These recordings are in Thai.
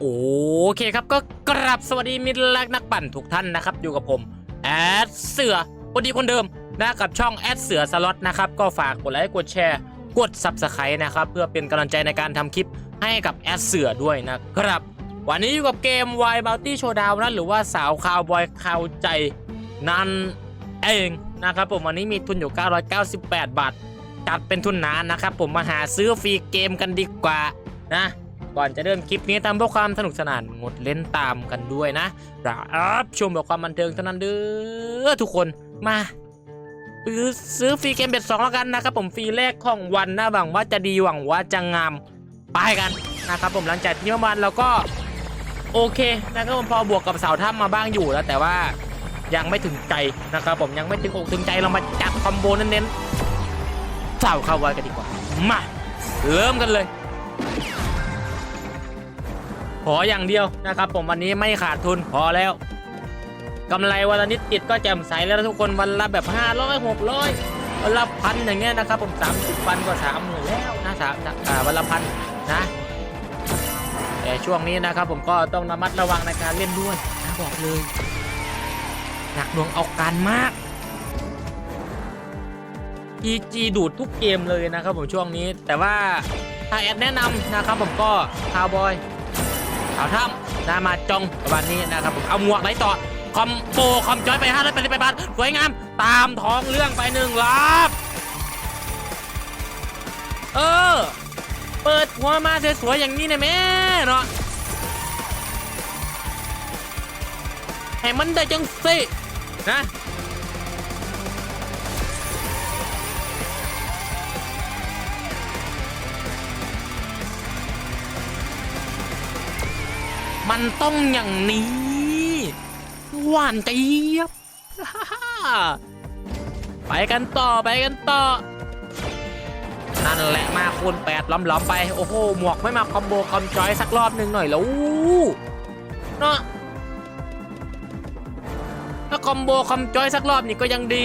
โอเคครับก็กราบสวัสดีมิตรรักนักปั่นทุกท่านนะครับ อยู่กับผมแอดเสือคนดีคนเดิมนะกับช่องแอดเสือสล็อตนะครับก็ฝากกดไลค์กดแชร์กด Subscribe นะครับเพื่อเป็นกำลังใจในการทำคลิปให้กับแอดเสือด้วยนะครับ วันนี้อยู่กับเกม Y Bounty Showdown นะหรือว่าสาวคาวบอยคาวใจนั่นเองนะครับผมวันนี้มีทุนอยู่ 998 บาทจัดเป็นทุนหนานนะครับผมมาหาซื้อฟรีเกมกันดีกว่านะ ก่อนจะเริ่มคลิปนี้ตามเพื่อความสนุกสนานงดเล่นตามกันด้วยนะรับชมแบบความบันเทิงเท่านั้นเด้อทุกคนมาซื้อซื้อฟรีเกมเบ็ดสองแล้วกันนะครับผมฟรีแรกของวันนะหวังว่าจะดีหวังว่าจะงามไปกันนะครับผมหลังจากที่เมื่อวานเราก็โอเคนะครับผมพอบวกกับเสาถ้ำมาบ้างอยู่แล้ว แต่ว่ายังไม่ถึงใจนะครับผมยังไม่ถึงอกถึงใจเรามาจัดคอมโบเน้นๆเสาเข้าไว้กันดีกว่ามาเริ่มกันเลย ขออย่างเดียวนะครับ ผมวันนี้ไม่ขาดทุนพอแล้วกำไรวันละนิดติดก็แจ่มใสแล้วทุกคนวันละแบบ 500 600วันละพันอย่างเงี้ยนะครับผม30วันก็สามหมื่นแล้วนะสามอ่าวันละพันนะแต่ช่วงนี้นะครับผมก็ต้องระมัดระวังในการเล่นด้วยนะบอกเลยหนักหน่วงเอาการมาก PG ดูดทุกเกมเลยนะครับผมช่วงนี้ แต่ว่าถ้าแอดแนะนำนะครับผมก็คาวบอย เอาถ้ำนามาจองวันนี้นะครับผมเอาหมวกไหนต่อคอมโบคอมจอยไปห้าร้อยแปดสิบแปดบาทสวยงามตามท้องเรื่องไปหนึ่งรอบเออ เปิดหัวมาสวยๆอย่างนี้นะแม่เนาะให้มันได้จังสินะ มันต้องอย่างนี้ หวานเจี๊ยบ ไปกันต่อไปกันต่อ นั่นแหละมาคูณแปดล้อมๆไป โอ้โห หมวกไม่มาคอมโบคอมจอยสักรอบหนึ่งหน่อยแล้วเนาะถ้าคอมโบคอมจอยสักรอบนี่ก็ยังดี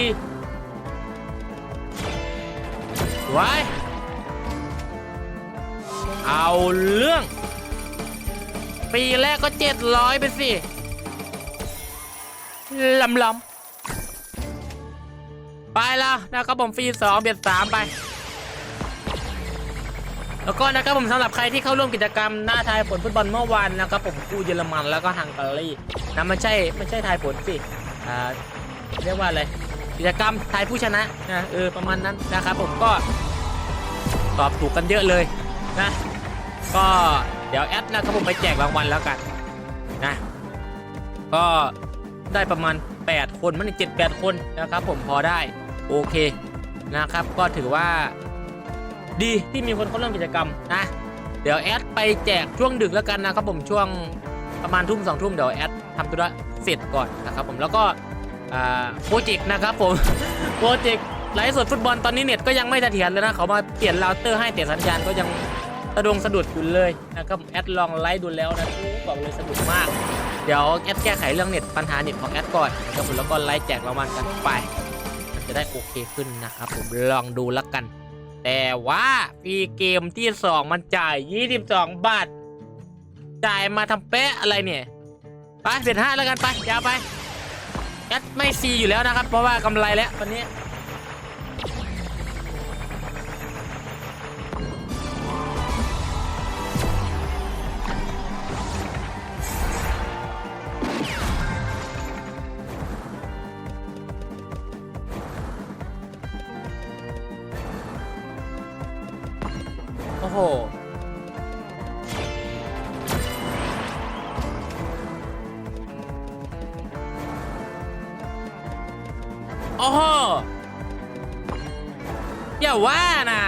ไว้เอาเรื่อง ปีแรกก็เจ็ดร้อยไปสิลำลำไปแล้วนะครับผมฟรีสองเบียดสามไป แล้วก็นะครับผมสำหรับใครที่เข้าร่วมกิจกรรมหน้าทายผลฟุตบอลเมื่อวานนะครับผมกู้เยอรมันแล้วก็ฮังการีนะไม่ใช่ไม่ใช่ทายผลสิอ่าเรียกว่าอะไรกิจกรรมทายผู้ชนะนะเออประมาณนั้นนะครับผมก็ตอบถูกกันเยอะเลยนะ ก็ เดี๋ยวแอดนะครับผมไปแจกรางวัลแล้วกันนะก็ได้ประมาณ 8 คนมันเจ็ดแปดคนนะครับผมพอได้โอเคนะครับก็ถือว่าดีที่มีคนเข้าร่วมกิจกรรมนะเดี๋ยวแอดไปแจกช่วงดึกแล้วกันนะครับผมช่วงประมาณทุ่มสองทุ่มเดี๋ยวแอดทำธุระเสร็จก่อนนะครับผมแล้วก็โปรเจกต์นะครับผมโปรเจกต์ไลฟ์สดฟุตบอลตอนนี้เน็ตก็ยังไม่เสถียรเลยนะเขามาเปลี่ยนเราเตอร์ให้แต่สัญญาณก็ยัง สะดงสะดุดอยู่เลยนะครับแอดลองไลฟ์ดูแล้วนะอู้บอกเลยสะดุดมาก เดี๋ยวแอดแก้ไขเรื่องเน็ตปัญหาเน็ตของแอดก่อนนะครับผมแล้วก็ไลฟ์แจกรางวัลกันไป มันจะได้โอเคขึ้นนะครับผมลองดูแล้วกัน แต่ว่าฟรีเกมที่ 2 มันจ่าย 22 บาท จ่ายมาทำเป๊ะอะไรเนี่ยไปเสร็จห้าแล้วกันไปยาวไปแอดไม่ซีอยู่แล้วนะครับ เพราะว่ากำไรแล้วตอนนี้ อย่าว่านะ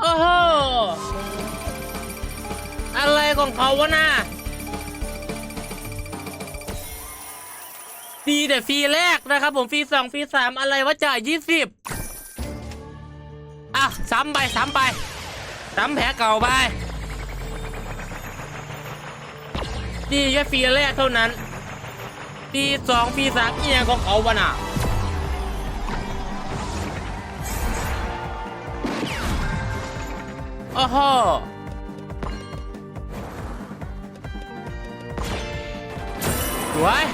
โอ้โห อะไรของเขาวะน่ะฟรีแต่ฟรีแรกนะครับผมฟรีสองฟรีสามอะไรวะจ่ายยี่สิบอะซ้ำไปซ้ำไปซ้ำแผลเก่าไป ดีแค่ฟีแรกเท่านั้นปีสองปีสามเอียงของเขาวะน่ะโอ้โหสวย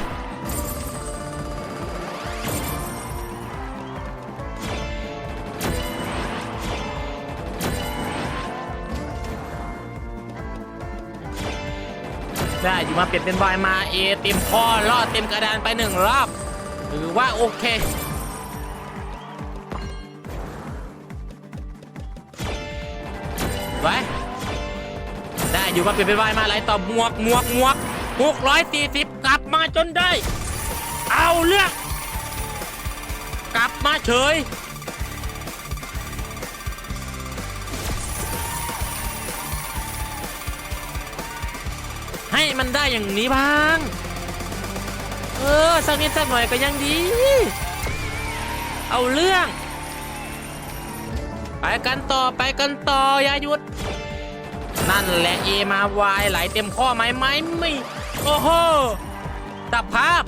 ได้อยู่มาเปลี่ยนเป็นวายมาเอเต็มข้อรอดเต็มกระดานไปหนึ่งรอบถือว่าโอเคไว้ได้อยู่มาเปลี่ยนเป็นวายมาไหลต่อหมวกหมวกหมวกหกร้อยสี่สิบกลับมาจนได้ เอาเลือกกลับมาเฉย ให้มันได้อย่างนี้บ้าง เออสักนิดสักหน่อยก็ยังดี เอาเรื่อง ไปกันต่อไปกันต่ออย่าหยุด นั่นแหละเอมาวายไหลเต็มข้อไหมไหมไม่โอ้โหตับภาพ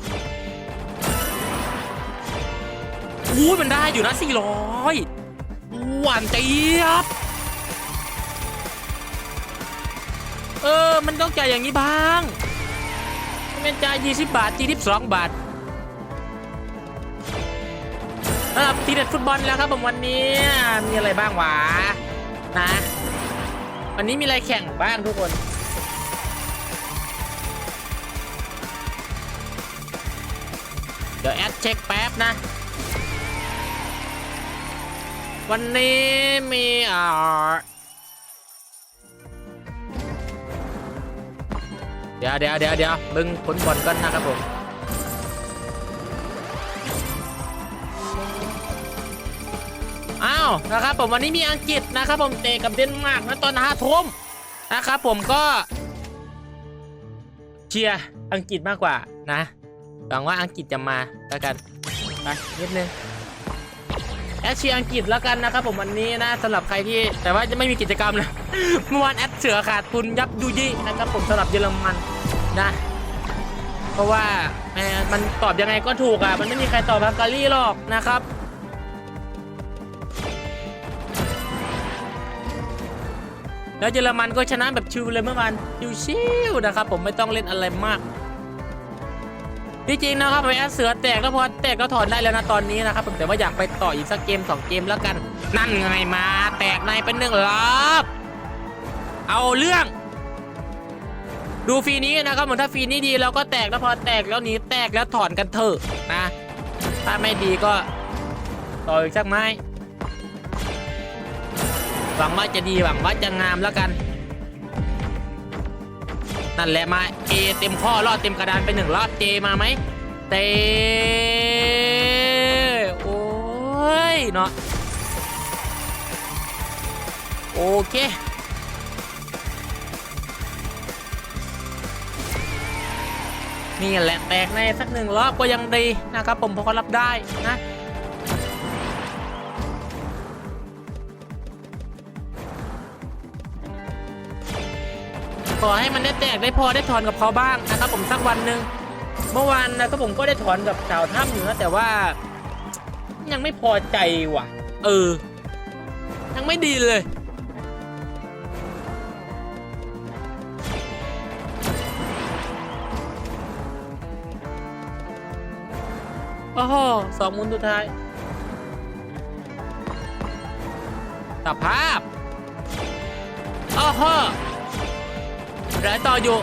อู้มันได้อยู่นะ400หวานเจี๊ยบ เออ มันต้องจ่ายอย่างนี้บ้างมันจ่าย20บาท22บาทสำหรับทีเด็ดฟุตบอลแล้วครับผมวันนี้มีอะไรบ้างวะนะวันนี้มีอะไรแข่งบ้างทุกคนเดี๋ยวแอดเช็คแป๊บนะ วันนี้มีอ่า ดี๋ยวเดี๋ยวเดี๋ยวเดี๋ยวมึงผลบอลกันนะครับผมอ้าวนะครับผมวันนี้มีอังกฤษนะครับผมเตะกับเดนมาร์กนะตอนห้าทุ่มนะครับผมก็เชียร์อังกฤษมากกว่านะหวังว่าอังกฤษจะมาแล้วกันไปนิดนึง แอดเชียร์อังกฤษแล้วกันนะครับผมวันนี้นะสำหรับใครที่แต่ว่าจะไม่มีกิจกรรมนะเมื่อวานแอดเสือขาดทุนยับยุยี่นะครับผมสำหรับเยอรมันนะ เพราะว่าแหมมันตอบยังไงก็ถูกอะมันไม่มีใครตอบฮังการีหรอกนะครับแล้วเยอรมันก็ชนะแบบชิวเลยเมื่อวานชิวๆนะครับผมไม่ต้องเล่นอะไรมาก ที่จริงนะครับไอ้เสือแตกแล้วพอแตกก็ถอนได้แล้วนะตอนนี้นะครับผมแต่ว่าอยากไปต่ออีกสักเกมสองเกมแล้วกัน นั่นไงมาแตกในเป็นหนึ่งรอบเอาเรื่อง ดูฟีนี้นะครับผมถ้าฟีนี้ดีเราก็แตกแล้วพอแตกแล้วหนี้แตกแล้วถอนกันเถอะนะ ถ้าไม่ดีก็ต่ออีกสักไม้หวังว่าจะดีหวังว่าจะงามแล้วกัน นั่นแหละมาเอเต็มข้อรอดเต็มกระดานไปหนึ่งรอบเจมาไหมเตโอ้ยเนาะโอเคนี่แหละแตกในสักหนึ่งรอบก็ยังดีนะครับผมพอรับได้นะ ขอให้มันได้แตกได้พอได้ถอนกับเขาบ้างนะครับผมสักวันหนึ่งเมื่อวานนะครับผมก็ได้ถอนกับชาวถ้ำอยู่นะแต่ว่า ยังไม่พอใจว่ะ เออ ยังไม่ดีเลยโอ้โหสองมุนสุดท้ายสภาพโอ้โห เหลือต่ออยู่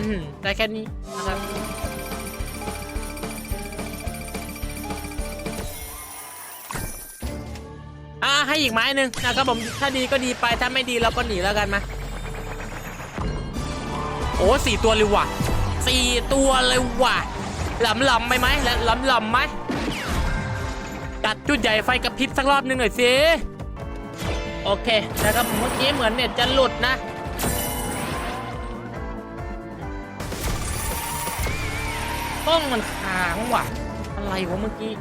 อืมได้แค่นี้นะครับอ่าให้อีกไม้หนึ่งนะครับผมถ้าดีก็ดีไปถ้าไม่ดีเราก็หนีแล้วกันมาโอ้สี่ตัวเลยว่ะสี่ตัวเลยว่ะหลำหลำไหมไหมแล้วหลำหลำไหมจัดจุดใหญ่ไฟกระพริบสักรอบหนึงหน่อยสิโอเคนะครับผมเมื่อกี้เหมือนเน็ตจะหลุดนะ กล้องมันค้างว่ะ อะไรวะเมื่อกี้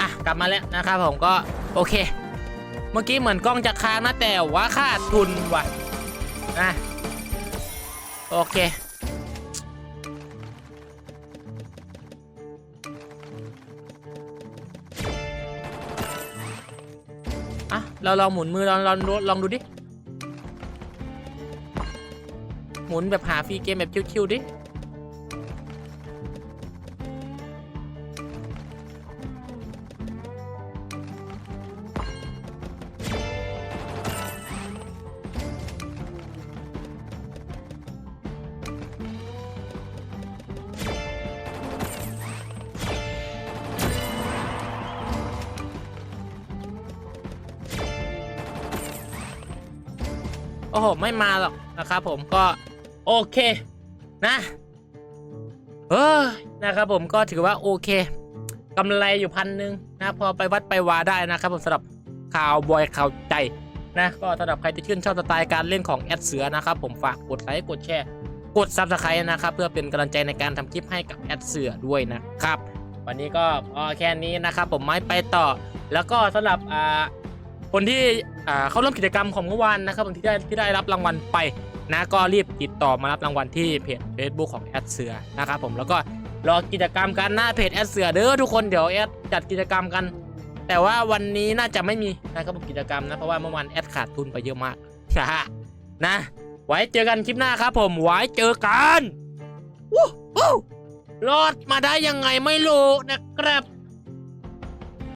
อะกลับมาแล้วนะครับผมก็โอเค เมื่อกี้เหมือนกล้องจะค้างนะแต่ว่าขาดทุนว่ะนะโอเค อะเราลองหมุนมือลองลองลองดูดิ หมุนแบบหาฟรีเกมแบบคิวๆดิ อ้โหไม่มาหรอกนะครับผมก็โอเคนะเออนะครับผมก็ถือว่าโอเคกำไรอยู่พันหนึ่งนะพอไปวัดไปวาได้นะครับผมสำหรับข่าวบอยข่าวใจนะก็สำหรับใครที่ชื่นชอบสไตล์การเล่นของแอดเสือนะครับผมฝากกดไลค์กดแชร์กดซับสไครต์นะครับเพื่อเป็นกำลังใจในการทำคลิปให้กับแอดเสือด้วยนะครับ วันนี้ก็พอแค่นี้นะครับผมไม่ไปต่อ แล้วก็สำหรับอ่า คนที่เข้าร่วมกิจกรรมของเมื่อวานนะครับผมที่ได้ที่ได้รับรางวัลไปนะก็รีบติดต่อมารับรางวัลที่เพจ Facebook ของแอดเสือนะครับผมแล้วก็รอกิจกรรมกันหน้าเพจแอดเสือเด้อทุกคนเดี๋ยวแอดจัดกิจกรรมกัน แต่ว่าวันนี้น่าจะไม่มีนะครับผมกิจกรรมนะเพราะว่าเมื่อวานแอดขาดทุนไปเยอะมากนะฮะนะไว้เจอกันคลิปหน้าครับผมไว้เจอกันวู้วู้รอดมาได้ยังไงไม่รู้นะครับ